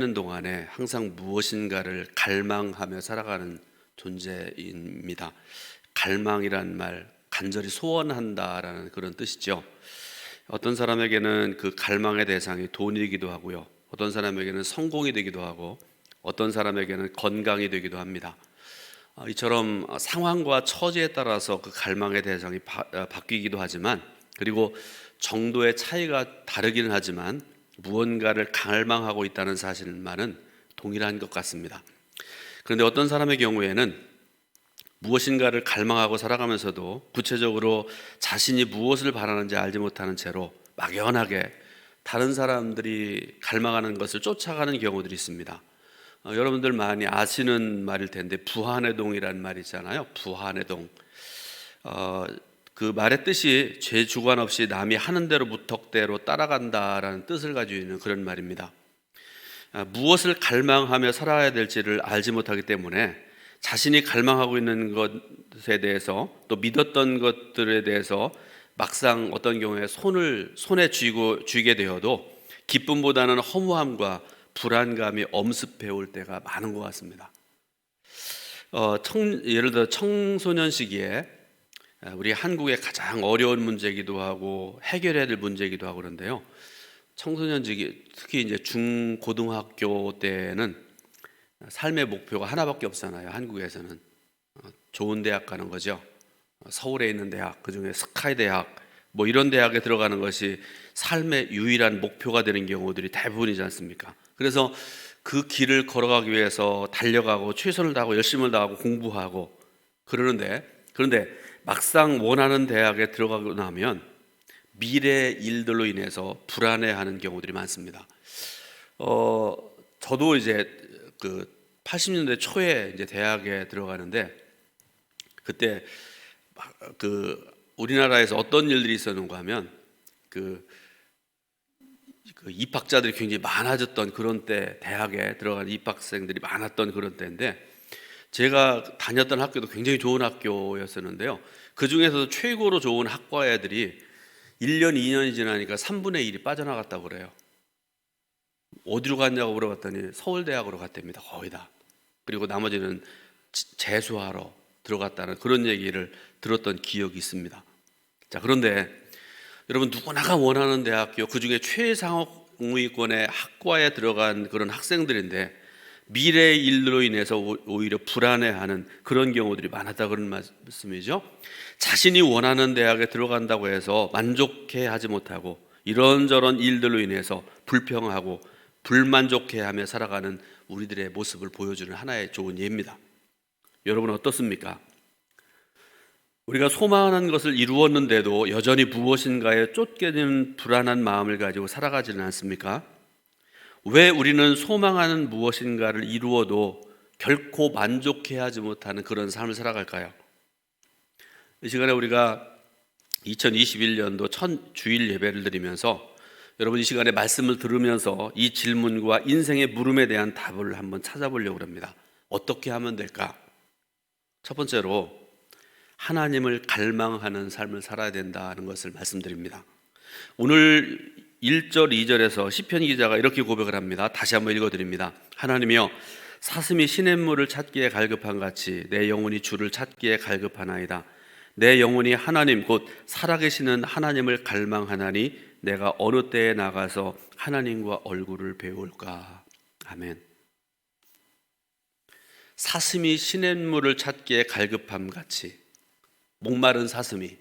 하는 동안에 항상 무엇인가를 갈망하며 살아가는 존재입니다. 갈망이란 말 간절히 소원한다라는 그런 뜻이죠. 어떤 사람에게는 그 갈망의 대상이 돈이기도 하고요. 어떤 사람에게는 성공이 되기도 하고 어떤 사람에게는 건강이 되기도 합니다. 어, 이처럼 상황과 처지에 따라서 그 갈망의 대상이 바, 어, 바뀌기도 하지만 그리고 정도의 차이가 다르기는 하지만 무언가를 갈망하고 있다는 사실만은 동일한 것 같습니다. 그런데 어떤 사람의 경우에는 무엇인가를 갈망하고 살아가면서도 구체적으로 자신이 무엇을 바라는지 알지 못하는 채로 막연하게 다른 사람들이 갈망하는 것을 쫓아가는 경우들이 있습니다. 어, 여러분들 많이 아시는 말일 텐데 부한의 동이라는 말이 있잖아요. 부한의 동. 어, 그 말의 뜻이 죄 주관 없이 남이 하는 대로 무턱대로 따라간다라는 뜻을 가지고 있는 그런 말입니다. 아, 무엇을 갈망하며 살아야 될지를 알지 못하기 때문에 자신이 갈망하고 있는 것에 대해서 또 믿었던 것들에 대해서 막상 어떤 경우에 손을 손에 쥐고 쥐게 되어도 기쁨보다는 허무함과 불안감이 엄습해 올 때가 많은 것 같습니다. 어, 청, 예를 들어 청소년 시기에 우리 한국의 가장 어려운 문제이기도 하고 해결해야 될 문제이기도 하고 그런데요. 청소년 시기 특히 이제 중고등학교 때는 삶의 목표가 하나밖에 없잖아요. 한국에서는 어, 좋은 대학 가는 거죠. 어, 서울에 있는 대학, 그 중에 스카이 대학, 뭐 이런 대학에 들어가는 것이 삶의 유일한 목표가 되는 경우들이 대부분이지 않습니까? 그래서 그 길을 걸어가기 위해서 달려가고 최선을 다하고 열심을 다하고 공부하고 그러는데 그런데 막상 원하는 대학에 들어가고 나면 미래 일들로 인해서 불안해하는 경우들이 많습니다. 어, 저도 이제 그 80년대 초에 이제 대학에 들어가는데 그때 그 우리나라에서 어떤 일들이 있었는가 하면 그, 그 입학자들이 굉장히 많아졌던 그런 때 대학에 들어간 입학생들이 많았던 그런 때인데 제가 다녔던 학교도 굉장히 좋은 학교였었는데요. 그 중에서도 최고로 좋은 학과 애들이 1년, 2년이 지나니까 3분의 1이 빠져나갔다고 그래요. 어디로 갔냐고 물어봤더니 서울대학으로 갔답니다. 거의 다. 그리고 나머지는 재수하러 들어갔다는 그런 얘기를 들었던 기억이 있습니다. 자, 그런데 여러분 누구나가 원하는 대학교 그 중에 최상위권의 학과에 들어간 그런 학생들인데 미래의 일로 인해서 오히려 불안해하는 그런 경우들이 많았다 그런 말씀이죠. 자신이 원하는 대학에 들어간다고 해서 만족해 하지 못하고 이런저런 일들로 인해서 불평하고 불만족해 하며 살아가는 우리들의 모습을 보여주는 하나의 좋은 예입니다. 여러분 어떻습니까? 우리가 소망하는 것을 이루었는데도 여전히 무엇인가에 쫓게 되는 불안한 마음을 가지고 살아가지는 않습니까? 왜 우리는 소망하는 무엇인가를 이루어도 결코 만족해 하지 못하는 그런 삶을 살아갈까요? 이 시간에 우리가 2021년도 첫 주일 예배를 드리면서 여러분 이 시간에 말씀을 들으면서 이 질문과 인생의 물음에 대한 답을 한번 찾아보려고 합니다. 어떻게 하면 될까? 첫 번째로 하나님을 갈망하는 삶을 살아야 된다는 것을 말씀드립니다. 오늘 1절, 2절에서 시편 기자가 이렇게 고백을 합니다. 다시 한번 읽어 드립니다. 하나님이여 사슴이 시냇물을 찾기에 갈급한 같이 내 영혼이 주를 찾기에 갈급하나이다. 내 영혼이 하나님 곧 살아계시는 하나님을 갈망하나니 내가 어느 때에 나가서 하나님과 얼굴을 배울까. 아멘. 사슴이 시냇물을 찾기에 갈급함 같이 목마른 사슴이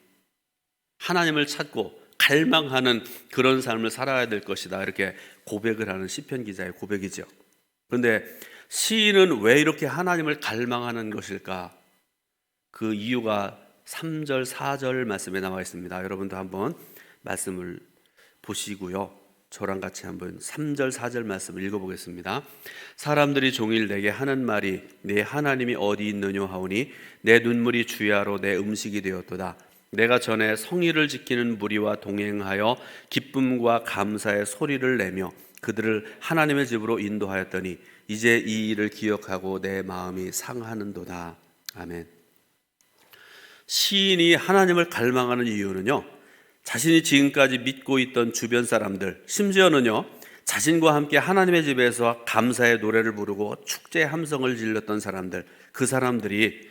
하나님을 찾고 갈망하는 그런 삶을 살아야 될 것이다. 이렇게 고백을 하는 시편 기자의 고백이죠. 그런데 시인은 왜 이렇게 하나님을 갈망하는 것일까? 그 이유가 3절, 4절 말씀에 나와 있습니다. 여러분도 한번 말씀을 보시고요. 저랑 같이 한번 3절, 4절 말씀을 읽어보겠습니다. 사람들이 종일 내게 하는 말이 내 하나님이 어디 있느냐 하오니 내 눈물이 주야로 내 음식이 되었도다. 내가 전에 성의를 지키는 무리와 동행하여 기쁨과 감사의 소리를 내며 그들을 하나님의 집으로 인도하였더니 이제 이 일을 기억하고 내 마음이 상하는도다. 아멘. 시인이 하나님을 갈망하는 이유는요. 자신이 지금까지 믿고 있던 주변 사람들, 심지어는요. 자신과 함께 하나님의 집에서 감사의 노래를 부르고 축제 함성을 질렀던 사람들, 그 사람들이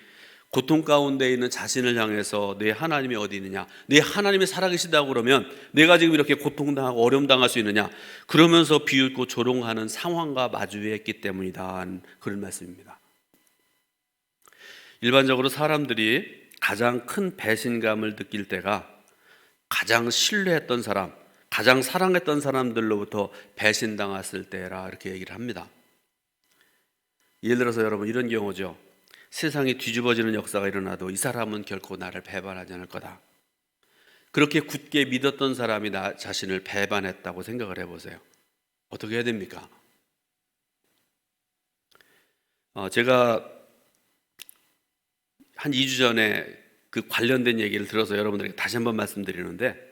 고통 가운데 있는 자신을 향해서 내 하나님이 어디 있느냐? 내 하나님이 살아계시다고 그러면 내가 지금 이렇게 고통당하고 어려움 당할 수 있느냐? 그러면서 비웃고 조롱하는 상황과 마주했기 때문이다. 그런 말씀입니다. 일반적으로 사람들이 가장 큰 배신감을 느낄 때가 가장 신뢰했던 사람, 가장 사랑했던 사람들로부터 배신당했을 때라 이렇게 얘기를 합니다. 예를 들어서 여러분 이런 경우죠. 세상이 뒤집어지는 역사가 일어나도 이 사람은 결코 나를 배반하지 않을 거다. 그렇게 굳게 믿었던 사람이 나 자신을 배반했다고 생각을 해보세요. 어떻게 해야 됩니까? 어, 제가 한 2주 전에 그 관련된 얘기를 들어서 여러분들에게 다시 한번 말씀드리는데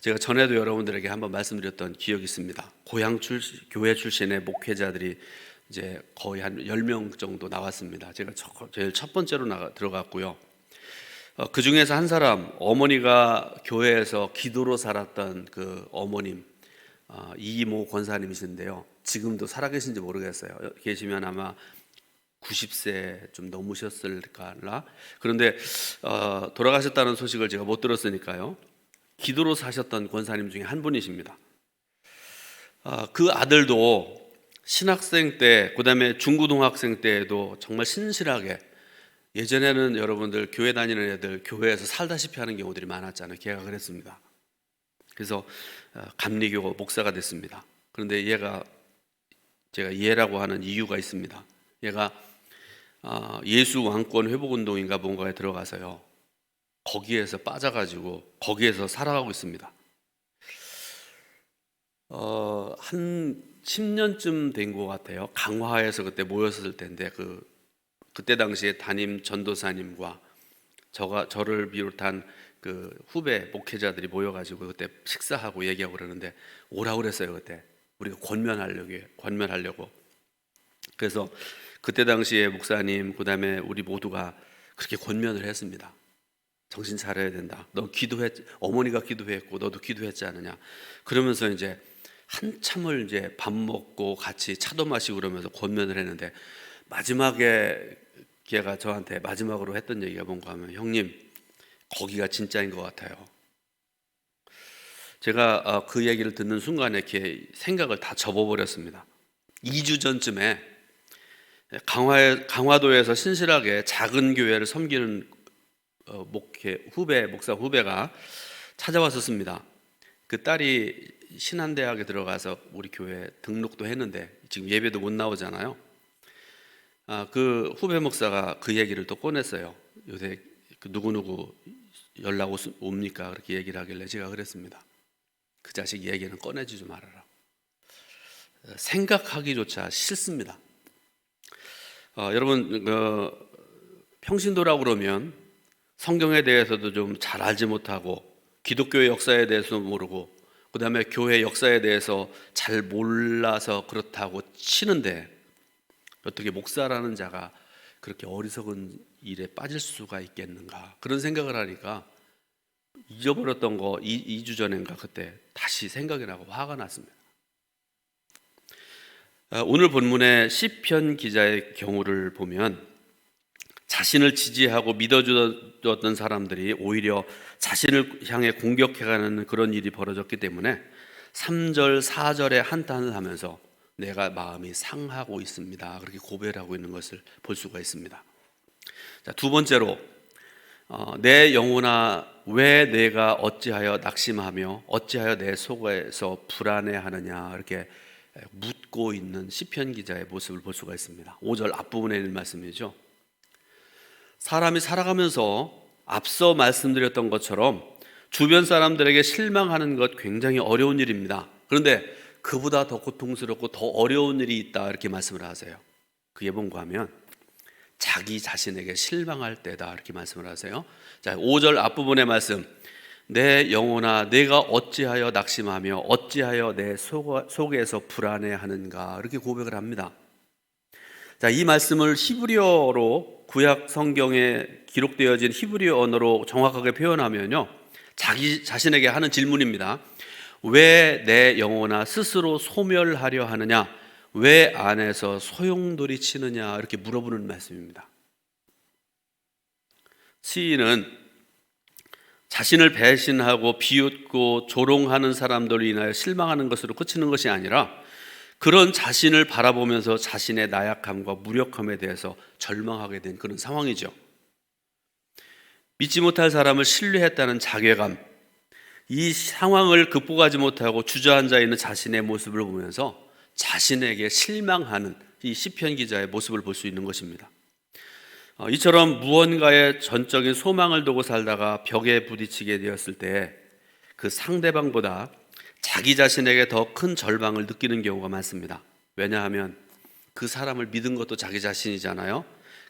제가 전에도 여러분들에게 한번 말씀드렸던 기억이 있습니다. 고향 출 교회 출신의 목회자들이 이제 거의 한 10명 정도 나왔습니다. 제가 제일 첫 번째로 나가, 들어갔고요. 어, 그 중에서 한 사람, 어머니가 교회에서 기도로 살았던 그 어머님, 어, 이모 권사님이신데요. 지금도 살아계신지 모르겠어요. 계시면 아마 90세 좀 넘으셨을까나. 그런데 어, 돌아가셨다는 소식을 제가 못 들었으니까요. 기도로 사셨던 권사님 중에 한 분이십니다. 아, 그 아들도 신학생 때, 그 다음에 중고등학생 때에도 정말 신실하게 예전에는 여러분들 교회 다니는 애들 교회에서 살다시피 하는 경우들이 많았잖아요. 걔가 그랬습니다. 그래서 어, 감리교 목사가 됐습니다. 그런데 얘가 제가 얘라고 하는 이유가 있습니다. 얘가 어, 예수 왕권 회복 운동인가 뭔가에 들어가서요. 거기에서 빠져가지고 거기에서 살아가고 있습니다. 어, 한 10년쯤 된 것 같아요. 강화에서 그때 모였을 텐데 그 그때 당시에 담임 전도사님과 저가 저를 비롯한 그 후배 목회자들이 모여가지고 그때 식사하고 얘기하고 그러는데 오라 그랬어요 그때 우리가 권면하려고 권면하려고 그래서 그때 당시에 목사님 그다음에 우리 모두가 그렇게 권면을 했습니다. 정신 차려야 된다. 너 기도했 어머니가 기도했고 너도 기도했지 않느냐. 그러면서 이제 한참을 이제 밥 먹고 같이 차도 마시고 그러면서 권면을 했는데 마지막에 걔가 저한테 마지막으로 했던 얘기가 뭔가 하면 형님 거기가 진짜인 것 같아요. 제가 어, 그 얘기를 듣는 순간에 이렇게 생각을 다 접어버렸습니다. 2주 전쯤에 강화 강화도에서 신실하게 작은 교회를 섬기는 어, 목회 후배 목사 후배가 찾아왔었습니다. 그 딸이 신한대학에 들어가서 우리 교회 등록도 했는데 지금 예배도 못 나오잖아요. 아, 그 후배 목사가 그 얘기를 또 꺼냈어요. 요새 그 누구누구 연락 옵니까? 그렇게 얘기를 하길래 제가 그랬습니다. 그 자식 얘기는 꺼내주지 말아라. 생각하기조차 싫습니다. 어, 여러분, 어, 평신도라고 그러면 성경에 대해서도 좀 잘 알지 못하고 기독교의 역사에 대해서 모르고 그 다음에 교회 역사에 대해서 잘 몰라서 그렇다고 치는데 어떻게 목사라는 자가 그렇게 어리석은 일에 빠질 수가 있겠는가 그런 생각을 하니까 잊어버렸던 거 2, 주 전인가 그때 다시 생각이 나고 화가 났습니다. 아, 오늘 본문의 시편 기자의 경우를 보면 자신을 지지하고 믿어주었던 사람들이 오히려 자신을 향해 공격해가는 그런 일이 벌어졌기 때문에 3절, 4절에 한탄을 하면서 내가 마음이 상하고 있습니다. 그렇게 고백을 하고 있는 것을 볼 수가 있습니다. 자, 두 번째로, 어, 내 영혼아, 왜 내가 어찌하여 낙심하며 어찌하여 내 속에서 불안해하느냐 이렇게 묻고 있는 시편 기자의 모습을 볼 수가 있습니다. 5절 앞부분에 있는 말씀이죠. 사람이 살아가면서 앞서 말씀드렸던 것처럼 주변 사람들에게 실망하는 것 굉장히 어려운 일입니다. 그런데 그보다 더 고통스럽고 더 어려운 일이 있다 이렇게 말씀을 하세요. 그게 뭔가 하면 자기 자신에게 실망할 때다 이렇게 말씀을 하세요. 자, 5절 앞부분의 말씀. 내 영혼아 내가 어찌하여 낙심하며 어찌하여 내 속에서 불안해하는가 이렇게 고백을 합니다. 자, 이 말씀을 히브리어로 구약 성경에 기록되어진 히브리 언어로 정확하게 표현하면요. 자기 자신에게 하는 질문입니다. 왜 내 영혼아 스스로 소멸하려 하느냐? 왜 안에서 소용돌이 치느냐? 이렇게 물어보는 말씀입니다. 시인은 자신을 배신하고 비웃고 조롱하는 사람들로 인하여 실망하는 것으로 그치는 것이 아니라 그런 자신을 바라보면서 자신의 나약함과 무력함에 대해서 절망하게 된 그런 상황이죠. 믿지 못할 사람을 신뢰했다는 자괴감, 이 상황을 극복하지 못하고 주저앉아 있는 자신의 모습을 보면서 자신에게 실망하는 이 시편 기자의 모습을 볼 수 있는 것입니다. 어, 이처럼 무언가의 전적인 소망을 두고 살다가 벽에 부딪히게 되었을 때 그 상대방보다 자기 자신에게 더 큰 절망을 느끼는 경우가 많습니다. 왜냐하면 그 사람을 믿은 것도 자기 자신이잖아요.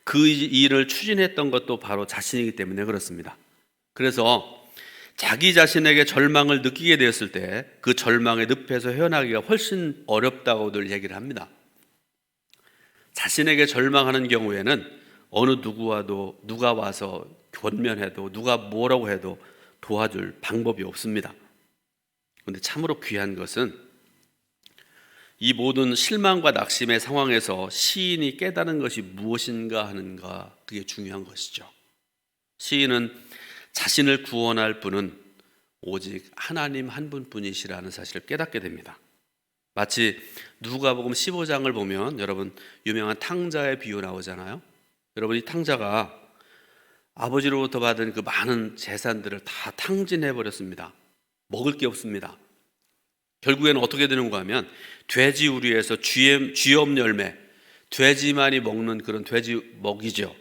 그 일을 추진했던 것도 바로 자신이기 때문에 그렇습니다. 그래서 자기 자신에게 절망을 느끼게 되었을 때 그 절망의 늪에서 헤어나기가 훨씬 어렵다고들 얘기를 합니다. 자신에게 절망하는 경우에는 어느 누구와도 누가 와서 권면해도 누가 뭐라고 해도 도와줄 방법이 없습니다. 그런데 참으로 귀한 것은 이 모든 실망과 낙심의 상황에서 시인이 깨달은 것이 무엇인가 하는가 그게 중요한 것이죠. 시인은 자신을 구원할 분은 오직 하나님 한 분뿐이시라는 사실을 깨닫게 됩니다. 마치 누가복음 15장을 보면 여러분 유명한 탕자의 비유 나오잖아요. 여러분 이 탕자가 아버지로부터 받은 그 많은 재산들을 다 탕진해 버렸습니다. 먹을 게 없습니다. 결국에는 어떻게 되는가 하면 돼지 우리에서 쥐염 열매, 돼지만이 먹는 그런 돼지 먹이죠.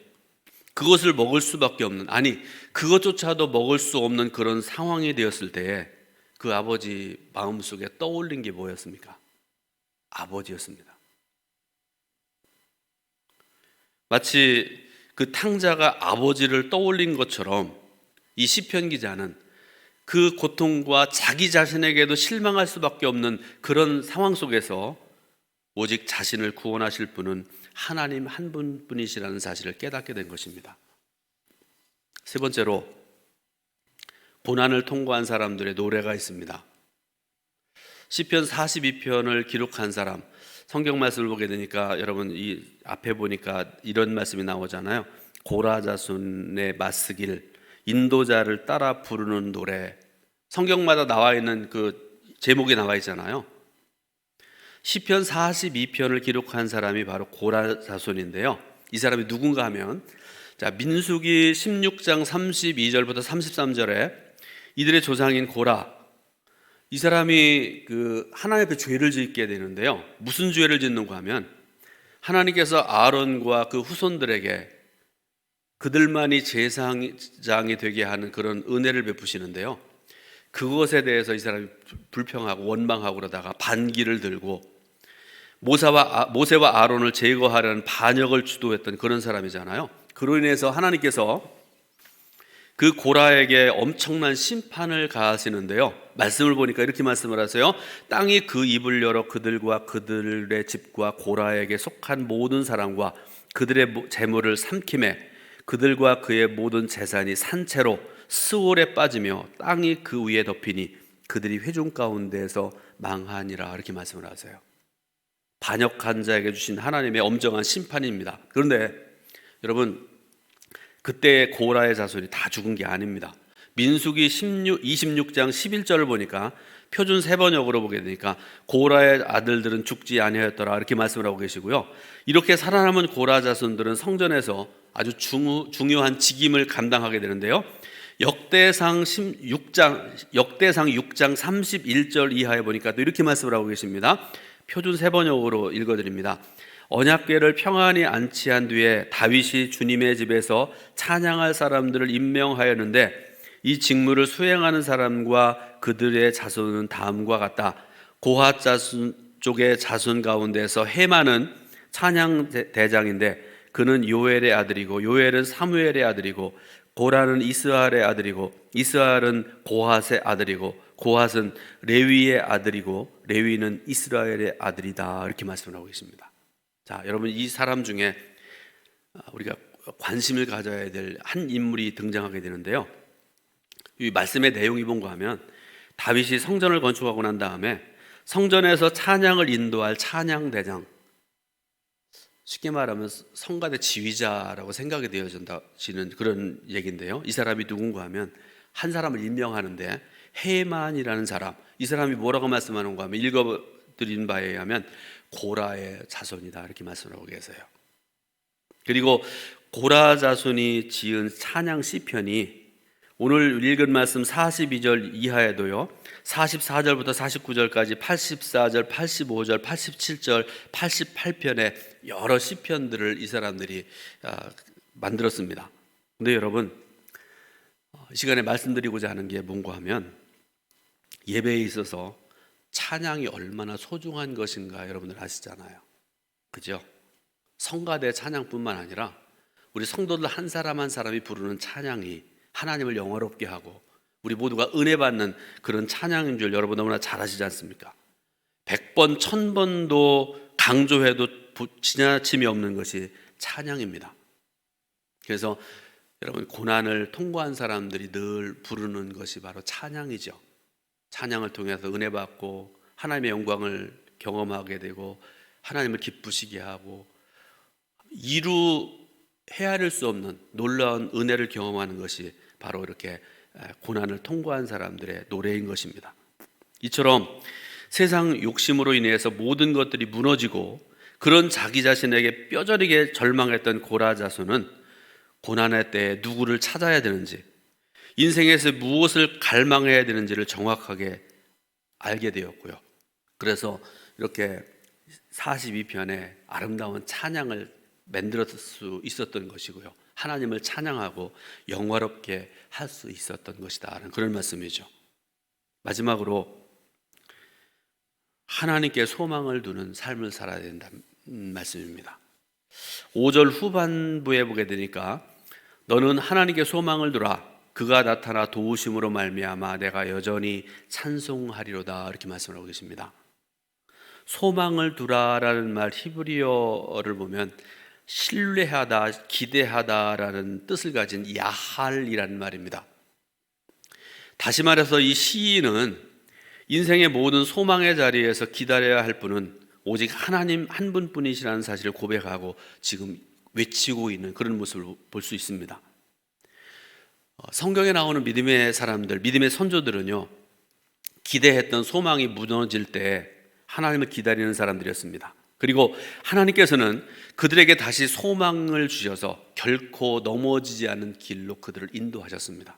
그것을 먹을 수밖에 없는 아니 그것조차도 먹을 수 없는 그런 상황이 되었을 때그 아버지 마음속에 떠올린 게 뭐였습니까? 아버지였습니다. 마치 그 탕자가 아버지를 떠올린 것처럼 이 시편 기자는 그 고통과 자기 자신에게도 실망할 수밖에 없는 그런 상황 속에서 오직 자신을 구원하실 분은 하나님 한 분뿐이시라는 사실을 깨닫게 된 것입니다. 세 번째로 고난을 통과한 사람들의 노래가 있습니다. 시편 42편을 기록한 사람 성경 말씀을 보게 되니까 여러분 이 앞에 보니까 이런 말씀이 나오잖아요. 고라자손의 맞쓰길 인도자를 따라 부르는 노래 성경마다 나와 있는 그 제목이 나와 있잖아요. 시편 42편을 기록한 사람이 바로 고라 자손인데요. 이 사람이 누군가 하면 자, 민수기 16장 32절부터 33절에 이들의 조상인 고라 이 사람이 그 하나님 앞에 죄를 짓게 되는데요. 무슨 죄를 짓는가 하면 하나님께서 아론과 그 후손들에게 그들만이 제사장이 되게 하는 그런 은혜를 베푸시는데요. 그것에 대해서 이 사람이 불평하고 원망하고 그러다가 반기를 들고 모세와, 모세와 아론을 제거하려는 반역을 주도했던 그런 사람이잖아요. 그로 인해서 하나님께서 그 고라에게 엄청난 심판을 가하시는데요. 말씀을 보니까 이렇게 말씀을 하세요. 땅이 그 입을 열어 그들과 그들의 집과 고라에게 속한 모든 사람과 그들의 재물을 삼킴에 그들과 그의 모든 재산이 산채로 스올에 빠지며 땅이 그 위에 덮이니 그들이 회중 가운데에서 망하니라 이렇게 말씀을 하세요. 반역한 자에게 주신 하나님의 엄정한 심판입니다. 그런데 여러분 그때 고라의 자손이 다 죽은 게 아닙니다. 민수기 16, 26장 11절을 보니까 표준 세 번역으로 보게 되니까 고라의 아들들은 죽지 아니하였더라 이렇게 말씀을 하고 계시고요. 이렇게 살아남은 고라 자손들은 성전에서 아주 중, 중요한 직임을 감당하게 되는데요. 역대상 6장 역대상 6장 31절 이하에 보니까 또 이렇게 말씀을 하고 계십니다. 표준 세 번역으로 읽어 드립니다. 언약궤를 평안히 안치한 뒤에 다윗이 주님의 집에서 찬양할 사람들을 임명하였는데 이 직무를 수행하는 사람과 그들의 자손은 다음과 같다. 고핫 자손 쪽의 자손 가운데서 해마는 찬양 대장인데 그는 요엘의 아들이고 요엘은 사무엘의 아들이고 고라는 이스라엘의 아들이고 이스라엘은 고핫의 아들이고 고핫은 레위의 아들이고 레위는 이스라엘의 아들이다 이렇게 말씀을 하고 계십니다. 자, 여러분 이 사람 중에 우리가 관심을 가져야 될 한 인물이 등장하게 되는데요. 이 말씀의 내용이 뭔가 하면 다윗이 성전을 건축하고 난 다음에 성전에서 찬양을 인도할 찬양 대장 쉽게 말하면 성가대 지휘자라고 생각이 되어진다지는 그런 얘기인데요. 이 사람이 누군가 하면 한 사람을 임명하는데 헤만이라는 사람 이 사람이 뭐라고 말씀하는가 하면 읽어드린 바에 의하면 고라의 자손이다 이렇게 말씀하고 계세요. 그리고 고라 자손이 지은 찬양 시편이 오늘 읽은 말씀 42절 이하에도요. 44절부터 49절까지 84절, 85절, 87절, 88편의 여러 시편들을 이 사람들이 아, 만들었습니다. 근데 여러분 어, 이 시간에 말씀드리고자 하는 게 뭔가 하면 예배에 있어서 찬양이 얼마나 소중한 것인가 여러분들 아시잖아요. 그죠? 성가대 찬양뿐만 아니라 우리 성도들 한 사람 한 사람이 부르는 찬양이 하나님을 영화롭게 하고 우리 모두가 은혜 받는 그런 찬양인 줄 여러분 너무나 잘 아시지 않습니까? 백번 천번도 강조해도 지나침이 없는 것이 찬양입니다. 그래서 여러분 고난을 통과한 사람들이 늘 부르는 것이 바로 찬양이죠. 찬양을 통해서 은혜 받고 하나님의 영광을 경험하게 되고 하나님을 기쁘시게 하고 이루 헤아릴 수 없는 놀라운 은혜를 경험하는 것이 바로 이렇게 고난을 통과한 사람들의 노래인 것입니다. 이처럼 세상 욕심으로 인해서 모든 것들이 무너지고 그런 자기 자신에게 뼈저리게 절망했던 고라 자손은 고난의 때에 누구를 찾아야 되는지 인생에서 무엇을 갈망해야 되는지를 정확하게 알게 되었고요. 그래서 이렇게 42편의 아름다운 찬양을 만들었을 수 있었던 것이고요. 하나님을 찬양하고 영화롭게 할 수 있었던 것이다 라는 그런 말씀이죠. 마지막으로 하나님께 소망을 두는 삶을 살아야 된다는 말씀입니다. 5절 후반부에 보게 되니까 너는 하나님께 소망을 두라 그가 나타나 도우심으로 말미암아 내가 여전히 찬송하리로다 이렇게 말씀하고 계십니다. 소망을 두라라는 말 히브리어를 보면 신뢰하다, 기대하다라는 뜻을 가진 야할이라는 말입니다. 다시 말해서 이 시인은 인생의 모든 소망의 자리에서 기다려야 할 분은 오직 하나님 한 분뿐이시라는 사실을 고백하고 지금 외치고 있는 그런 모습을 볼 수 있습니다. 어, 성경에 나오는 믿음의 사람들, 믿음의 선조들은요, 기대했던 소망이 무너질 때 하나님을 기다리는 사람들이었습니다. 그리고 하나님께서는 그들에게 다시 소망을 주셔서 결코 넘어지지 않는 길로 그들을 인도하셨습니다.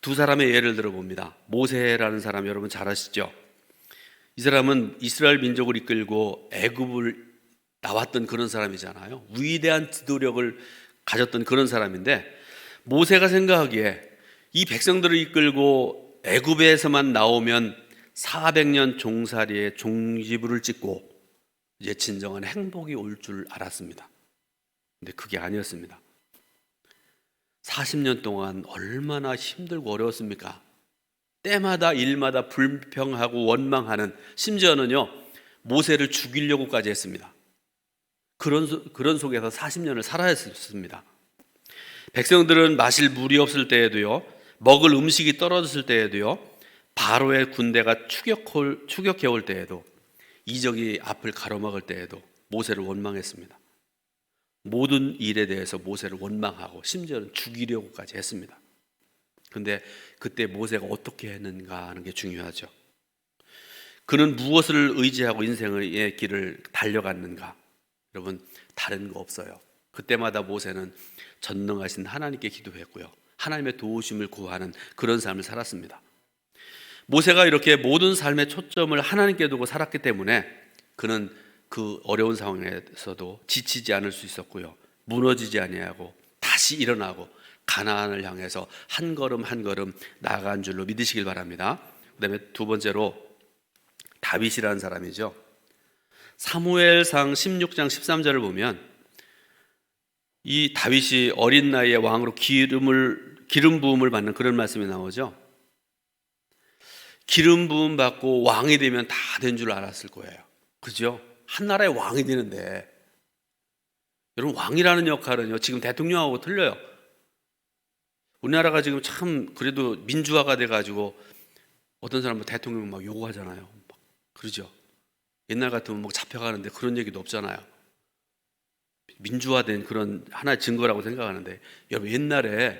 두 사람의 예를 들어 봅니다. 모세라는 사람 여러분 잘 아시죠? 이 사람은 이스라엘 민족을 이끌고 애굽을 나왔던 그런 사람이잖아요. 위대한 지도력을 가졌던 그런 사람인데 모세가 생각하기에 이 백성들을 이끌고 애굽에서만 나오면 400년 종살이의 종지부를 찍고 이제 진정한 행복이 올 줄 알았습니다. 근데 그게 아니었습니다. 40년 동안 얼마나 힘들고 어려웠습니까? 때마다 일마다 불평하고 원망하는 심지어는요 모세를 죽이려고까지 했습니다. 그런 그런 속에서 40년을 살아야 했습니다. 백성들은 마실 물이 없을 때에도요 먹을 음식이 떨어졌을 때에도요 바로의 군대가 추격 추격해 올 때에도 이적이 앞을 가로막을 때에도 모세를 원망했습니다. 모든 일에 대해서 모세를 원망하고 심지어는 죽이려고까지 했습니다. 근데 그때 모세가 어떻게 했는가 하는 게 중요하죠. 그는 무엇을 의지하고 인생의 길을 달려갔는가? 여러분, 다른 거 없어요. 그때마다 모세는 전능하신 하나님께 기도했고요. 하나님의 도우심을 구하는 그런 삶을 살았습니다. 모세가 이렇게 모든 삶의 초점을 하나님께 두고 살았기 때문에 그는 그 어려운 상황에서도 지치지 않을 수 있었고요. 무너지지 아니하고 다시 일어나고 가나안을 향해서 한 걸음 한 걸음 나아간 줄로 믿으시길 바랍니다. 그다음에 두 번째로 다윗이라는 사람이죠. 사무엘상 16장 13절을 보면 이 다윗이 어린 나이에 왕으로 기름을 기름 부음을 받는 그런 말씀이 나오죠. 기름 부음 받고 왕이 되면 다 된 줄 알았을 거예요. 그죠? 한 나라의 왕이 되는데 여러분 왕이라는 역할은요 지금 대통령하고 틀려요. 우리나라가 지금 참 그래도 민주화가 돼가지고 어떤 사람은 대통령 막 요구하잖아요. 막 그러죠. 옛날 같으면 막 잡혀가는데 그런 얘기도 없잖아요. 민주화된 그런 하나의 증거라고 생각하는데 여러분 옛날에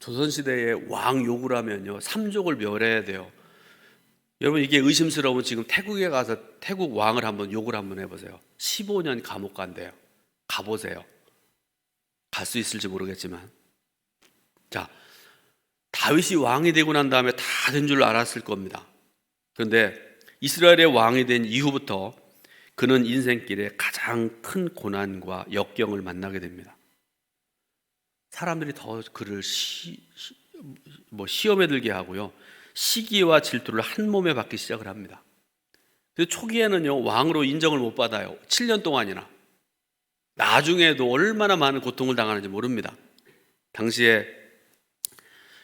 조선시대에 왕 하면요 삼족을 멸해야 돼요. 여러분 이게 의심스러우면 지금 태국에 가서 태국 왕을 한번 욕을 한번 해보세요. 15년 감옥 간대요. 가보세요. 갈 수 있을지 모르겠지만 자 다윗이 왕이 되고 난 다음에 다 된 줄 알았을 겁니다. 그런데 이스라엘의 왕이 된 이후부터 그는 인생길에 가장 큰 고난과 역경을 만나게 됩니다. 사람들이 더 그를 시, 시- 뭐 시험에 들게 하고요. 시기와 질투를 한 몸에 받기 시작을 합니다. 초기에는요, 왕으로 인정을 못 받아요. 7년 동안이나. 나중에도 얼마나 많은 고통을 당하는지 모릅니다. 당시에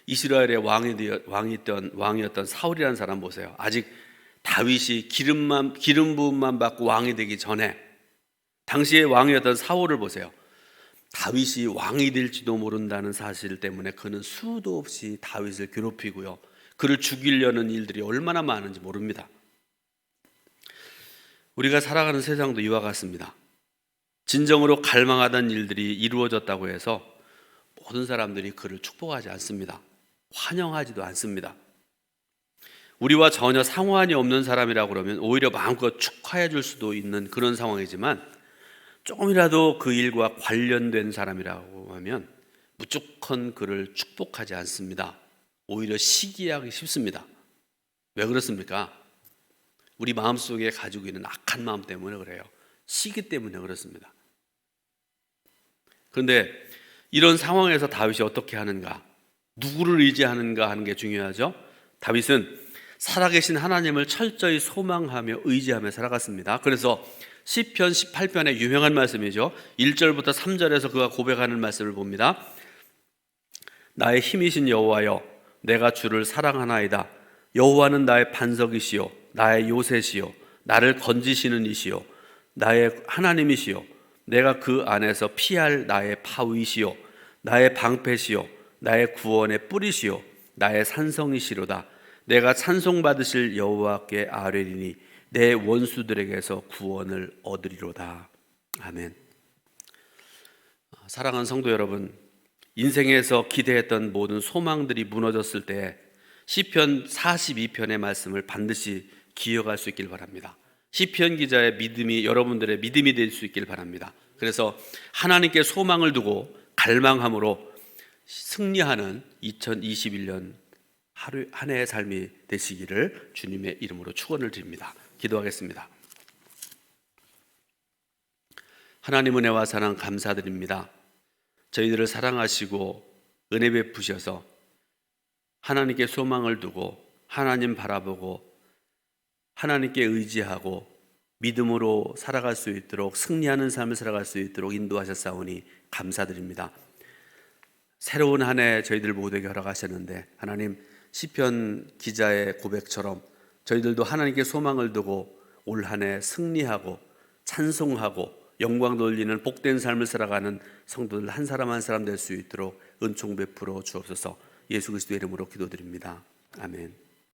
이스라엘의 왕이 되어- 왕이었던 왕이었던 사울이라는 사람 보세요. 아직 다윗이 기름만 기름 부음만 받고 왕이 되기 전에 당시의 왕이었던 사울을 보세요. 다윗이 왕이 될지도 모른다는 사실 때문에 그는 수도 없이 다윗을 괴롭히고요. 그를 죽이려는 일들이 얼마나 많은지 모릅니다. 우리가 살아가는 세상도 이와 같습니다. 진정으로 갈망하던 일들이 이루어졌다고 해서 모든 사람들이 그를 축복하지 않습니다. 환영하지도 않습니다. 우리와 전혀 상관이 없는 사람이라고 그러면 오히려 마음껏 축하해 줄 수도 있는 그런 상황이지만 조금이라도 그 일과 관련된 사람이라고 하면 무조건 그를 축복하지 않습니다. 오히려 시기하기 쉽습니다. 왜 그렇습니까? 우리 마음속에 가지고 있는 악한 마음 때문에 그래요. 시기 때문에 그렇습니다. 그런데 이런 상황에서 다윗이 어떻게 하는가? 누구를 의지하는가 하는 게 중요하죠. 다윗은 살아계신 하나님을 철저히 소망하며 의지하며 살아갔습니다. 그래서 시편 18편의 유명한 말씀이죠. 1절부터 3절에서 그가 고백하는 말씀을 봅니다. 나의 힘이신 여호와여 내가 주를 사랑하나이다. 여호와는 나의 반석이시요 나의 요새시요 나를 건지시는 이시요 나의 하나님이시요 내가 그 안에서 피할 나의 파위시요 나의 방패시요 나의 구원의 뿌리시요 나의 산성이시로다 내가 찬송받으실 여호와께 아뢰리니 내 원수들에게서 구원을 얻으리로다 아멘 사랑하는 성도 여러분 인생에서 기대했던 모든 소망들이 무너졌을 때 시편 42편의 말씀을 반드시 기억할 수 있길 바랍니다. 시편 기자의 믿음이 여러분들의 믿음이 될 수 있길 바랍니다. 그래서 하나님께 소망을 두고 갈망함으로 승리하는 2021년 하루 한 해의 삶이 되시기를 주님의 이름으로 축원을 드립니다. 기도하겠습니다. 하나님 은혜와 사랑 감사드립니다. 저희들을 사랑하시고 은혜 베푸셔서 하나님께 소망을 두고 하나님 바라보고 하나님께 의지하고 믿음으로 살아갈 수 있도록 승리하는 삶을 살아갈 수 있도록 인도하셨사오니 감사드립니다. 새로운 한 해 저희들 모두에게 허락하셨는데 하나님 시편 기자의 고백처럼 저희들도 하나님께 소망을 두고 올 한 해 승리하고 찬송하고 영광 돌리는 복된 삶을 살아가는 성도들 한 사람 한 사람 될 수 있도록 은총 베풀어 주옵소서. 예수 그리스도의 이름으로 기도드립니다. 아멘.